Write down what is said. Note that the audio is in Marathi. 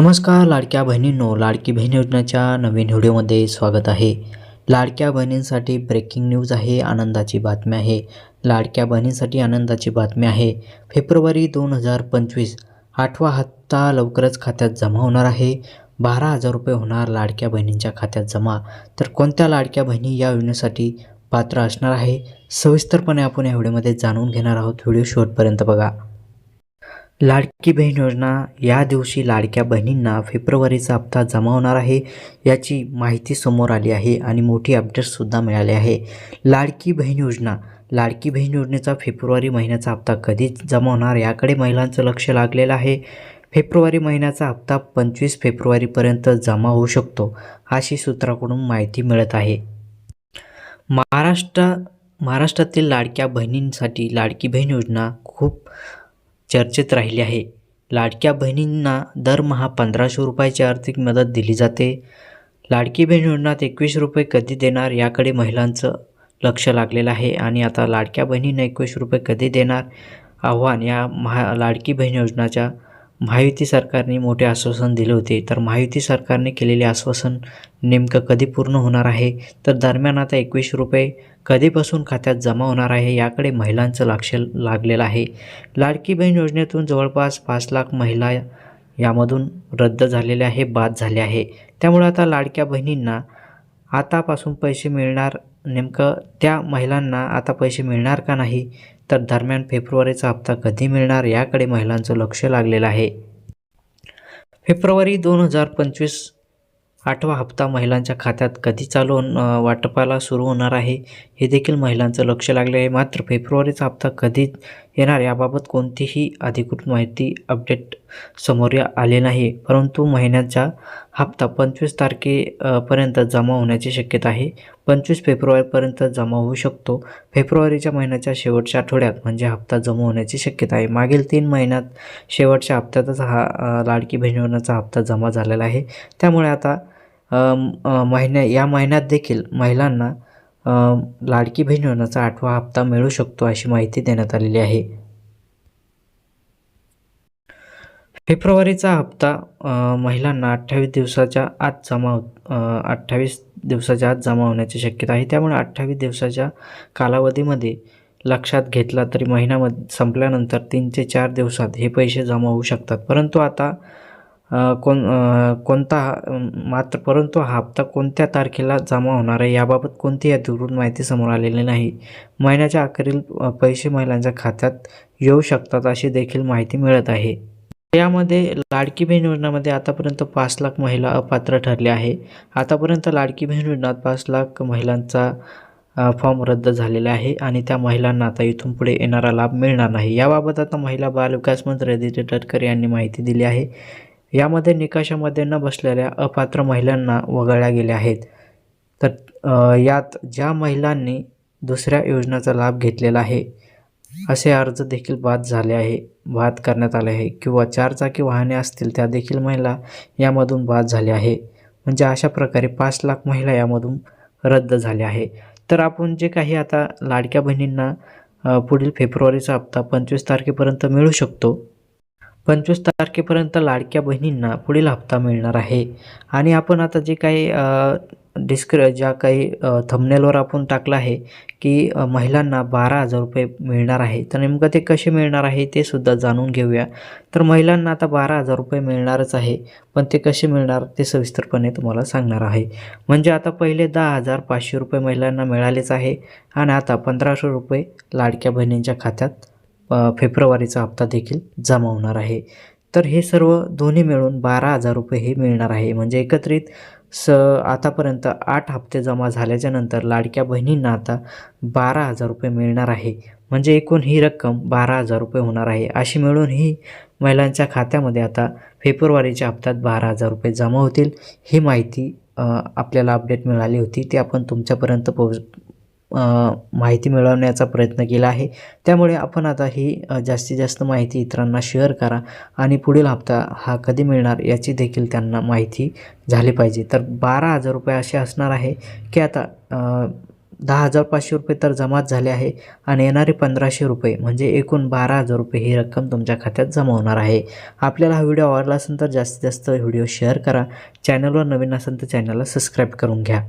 नमस्कार लाडक्या बहिणींनो लाडकी बहीण योजनेच्या नवीन व्हिडिओमध्ये स्वागत आहे. लाडक्या बहिणींसाठी ब्रेकिंग न्यूज आहे आनंदाची बातमी आहे. लाडक्या बहिणींसाठी आनंदाची बातमी आहे. फेब्रुवारी दोन हजार पंचवीस आठवा हप्ता लवकरच खात्यात जमा होणार आहे. बारा हजार रुपये होणार लाडक्या बहिणींच्या खात्यात जमा. तर कोणत्या लाडक्या बहिणी या योजनेसाठी पात्र असणार आहे? सविस्तरपणे आपण या व्हिडिओमध्ये जाणून घेणार आहोत. व्हिडिओ शेवटपर्यंत बघा. लाडकी बहीण योजना या दिवशी लाडक्या बहिणींना फेब्रुवारीचा हप्ता जमा होणार आहे याची माहिती समोर आली आहे आणि मोठी अपडेटसुद्धा मिळाले आहे. लाडकी बहीण योजना लाडकी बहीण योजनेचा फेब्रुवारी महिन्याचा हप्ता कधी जमा होणार याकडे महिलांचं लक्ष लागलेलं आहे. फेब्रुवारी महिन्याचा हप्ता पंचवीस फेब्रुवारीपर्यंत जमा होऊ शकतो अशी सूत्राकडून माहिती मिळत आहे. महाराष्ट्र महाराष्ट्रातील लाडक्या बहिणींसाठी लाडकी बहीण योजना खूप चर्चेत राहिली आहे. लाडक्या बहिणींना दरमहा पंधराशे रुपयाची आर्थिक मदत दिली जाते. लाडकी बहीण योजनात एकवीस रुपये कधी देणार याकडे महिलांचं लक्ष लागलेलं आहे आणि आता लाडक्या बहिणींना एकवीस रुपये कधी देणार? आव्हान या महा लाडकी बहीण योजनाच्या महायुती सरकारने मोठे आश्वासन दिले होते. तर महायुती सरकारने केलेले आश्वासन नेमकं कधी पूर्ण होणार आहे? तर दरम्यान आता एकवीस रुपये कधीपासून खात्यात जमा होणार आहे याकडे महिलांचं लक्ष लागलेलं आहे. लाडकी बहीण योजनेतून जवळपास पाच लाख महिला यामधून रद्द झालेले आहे बाद झाले आहे. त्यामुळे आता लाडक्या बहिणींना आतापासून पैसे मिळणार नेमकं त्या महिलांना आता पैसे मिळणार का नाही? तर दरम्यान फेब्रुवारीचा हप्ता कधी मिळणार याकडे महिलांचं लक्ष लागलेलं आहे. फेब्रुवारी दोन हजार पंचवीस आठवा हप्ता महिलांच्या खात्यात कधी चालू वाटपाला सुरू होणार आहे हे देखील महिलांचं लक्ष लागले आहे. मात्र फेब्रुवारीचा हप्ता कधी येणार याबाबत कोणतीही अधिकृत माहिती अपडेट समोर आले नाही परंतु महिन्याचा हप्ता पंचवीस तारखे पर्यंत जमा होण्याची शक्यता आहे. पंचवीस फेब्रुवारीपर्यंत जमा होऊ शकतो. फेब्रुवारीच्या महिन्याच्या शेवटच्या आठवड्यात म्हणजे हप्ता जमा होण्याची शक्यता आहे. मागील तीन महिन्यात शेवटच्या हप्त्यातच हा लाडकी बहीण हप्ता जमा झालेला आहे. त्यामुळे आता महिन्या या महिन्यात देखील महिलांना लाडकी बहीण योजनेचा आठवा हप्ता मिळू शकतो अशी माहिती देण्यात आलेली आहे. फेब्रुवारीचा हप्ता महिलांना अठ्ठावीस दिवसाच्या आत जमा हो-, अठ्ठावीस दिवसाच्या आत जमा होण्याची शक्यता आहे. त्यामुळे अठ्ठावीस दिवसाच्या कालावधीमध्ये लक्षात घेतला तरी महिन्यामध्ये संपल्यानंतर तीन ते चार दिवसात हे पैसे जमा होऊ शकतात. परंतु आता कोण कोणता हा- मात्र परंतु हा हप्ता कोणत्या तारखेला जमा होणार आहे याबाबत कोणतीही अधिकृत माहिती समोर आलेली नाही. महिन्याच्या अखेरील पैसे महिलांच्या खात्यात येऊ शकतात अशी देखील माहिती मिळत आहे. यामध्ये लाडकी बहीण योजनामध्ये आतापर्यंत पाच लाख महिला अपात्र ठरल्या आहे. आतापर्यंत लाडकी बहीण योजनात पाच लाख महिलांचा फॉर्म रद्द झालेला आहे आणि त्या महिलांना आता इथून पुढे येणारा लाभ मिळणार नाही. याबाबत आता महिला बालविकास मंत्री आदित्य तटकरे यांनी माहिती दिली आहे. यामध्ये निकषामध्ये न बसलेल्या अपात्र महिलांना वगळल्या गेल्या आहेत. तर यात ज्या महिलांनी दुसऱ्या योजनेचा लाभ घेतलेला आहे असे अर्ज देखील बाद झाले आहे बाद करण्यात आले आहे. किंवा चारचाकी वाहने असतील त्या देखील महिला यामधून बाद झाल्या आहे. म्हणजे अशा प्रकारे पाच लाख महिला यामधून रद्द झाल्या आहे. तर आपण जे काही आता लाडक्या बहिणींना पुढील फेब्रुवारीचा हप्ता पंचवीस तारखेपर्यंत मिळू शकतो. पंचवीस तारखेपर्यंत लाडक्या बहिणींना पुढील हप्ता मिळणार आहे. आणि आपण आता जे काही डिस्क्र ज्या काही थंबनेलवर आपण टाकलं आहे की महिलांना बारा हजार रुपये मिळणार आहे. तर नेमकं ते कसे मिळणार आहे ते सुद्धा जाणून घेऊया. तर महिलांना आता बारा हजार रुपये मिळणारच आहे पण ते कसे मिळणार ते सविस्तरपणे तुम्हाला सांगणार आहे. म्हणजे आता पहिले दहा हजार पाचशे रुपये महिलांना मिळालेच आहे आणि आता पंधराशे रुपये लाडक्या बहिणींच्या खात्यात फेब्रुवारीचा हप्ता देखील जमा होणार आहे. तर हे सर्व दोन्ही मिळून बारा हजार रुपये हे मिळणार आहे. म्हणजे एकत्रित स आतापर्यंत आठ हप्ते जमा झाल्याच्यानंतर लाडक्या बहिणींना आता बारा हजार रुपये मिळणार आहे. म्हणजे एकूण ही रक्कम बारा हजार रुपये होणार आहे. अशी मिळून ही महिलांच्या खात्यामध्ये आता फेब्रुवारीच्या हप्त्यात बारा हजार रुपये जमा होतील. ही माहिती आपल्याला अपडेट मिळाली होती. ती आपण तुमच्यापर्यंत पोहोच माहिती मिळवण्याचा प्रयत्न केला आहे. त्यामुळे आपण आता ही जास्तीत जास्त माहिती इतरांना शेअर करा आणि पुढील हप्ता हा कधी मिळणार याची देखील त्यांना माहिती झाली पाहिजे. तर बारा हजार रुपये असे असणार आहे की आता दहा हजार पाचशे रुपये तर जमाच झाले आहे आणि येणारे पंधराशे रुपये म्हणजे एकूण बारा हजार रुपये ही रक्कम तुमच्या खात्यात जमा होणार आहे. आपल्याला हा व्हिडिओ आवडला असेल तर जास्तीत जास्त व्हिडिओ शेअर करा. चॅनलवर नवीन असेल तर चॅनलला सबस्क्राईब करून घ्या.